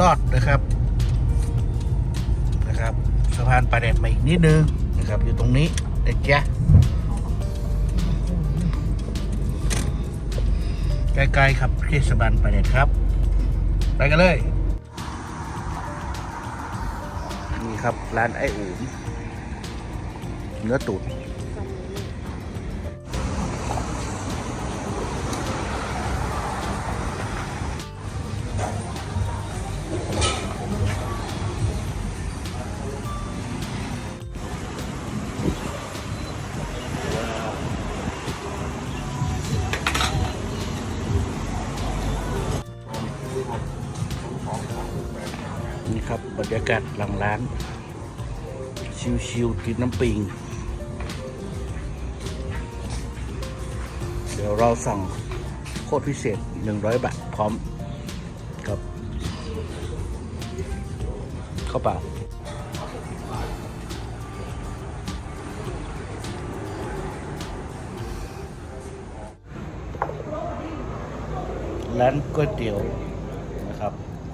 ลอดนะครับนะครับสะพานปลาแดดมาอีกนิดนึงนะครับ อยู่ตรงนี้นะจ๊ะใกล้ๆครับเทศบาลปลาแดดครับ ไปกันเลย นี่ครับร้านไออูมเนื้อตุ๋น บรรยากาศหลังร้าน ชิวๆกินน้ำปิง เดี๋ยวเราสั่งโคตรพิเศษ 100 บาท พร้อมครับข้าวเปล่าร้านก๋วยเตี๋ยวนะครับ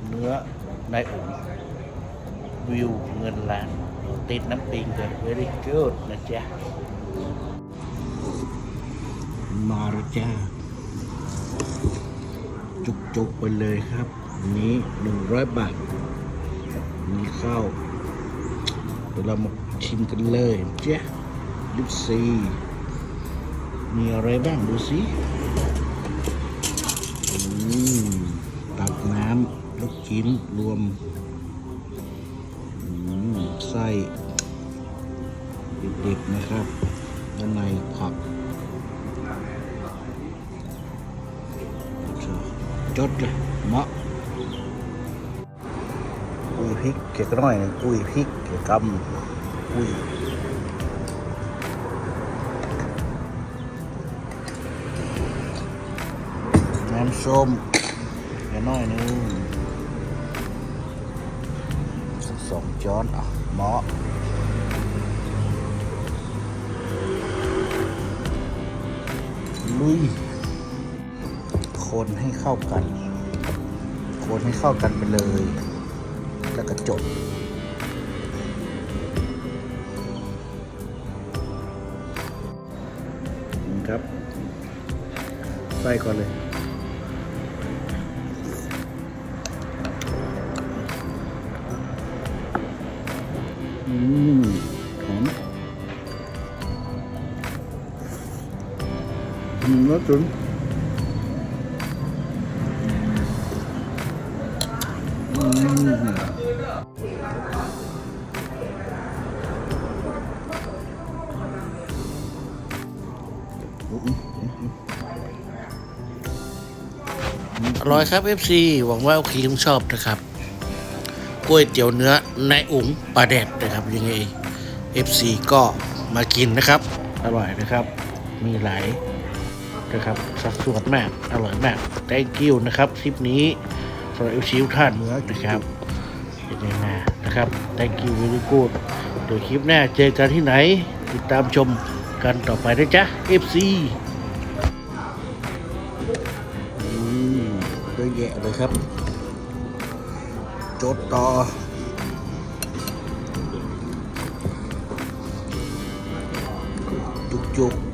เนื้อในอุ่น วิวเงินล้านติดน้ำปิงกัน very good นะจ๊ะ มาแล้วจ้า จุกๆไปเลยครับอันนี้หนึ่งร้อยบาทมีข้าวเดี๋ยวเรามาชิมกันเลยเจ้ะดูสิมีอะไรบ้างดูสิอืมตักน้ำลูกชิ้นรวม ไส้ดิบๆนะครับด้านในผักจดเลยเหมาะอุ้ยพริกเกี่ยวกับหน่อยอุ้ยพริกเกี่ยวกับอุ้ยน้ำส้มเกี่น่อยหนึงสองช้อนอะ หมาะลุย คนให้เข้ากัน คนให้เข้ากันไปเลย แล้วก็จดนี่ครับใส่ก่อนเลย อืมหอมอืมแล้วจุนอืมอร่อยครับ FC หวังว่าโอเคคงชอบนะครับ กล้วยเตี๋ยวเนื้อในอุ๋งปลาแดดนะครับยังไง FC ก็มากินนะครับ อร่อยนะครับ มีหลายนะครับสัดส่วนมากอร่อยมาก thank you นะครับคลิปนี้สำหรับ FC ทุกท่านนะครับยังไงนะครับ thank you very good เดี๋ยวคลิปหน้าเจอกันที่ไหน ติดตามชมกันต่อไปนะจ๊ะ FC อืมเยอะแยะเลยครับ จดต่อจุกจุกๆ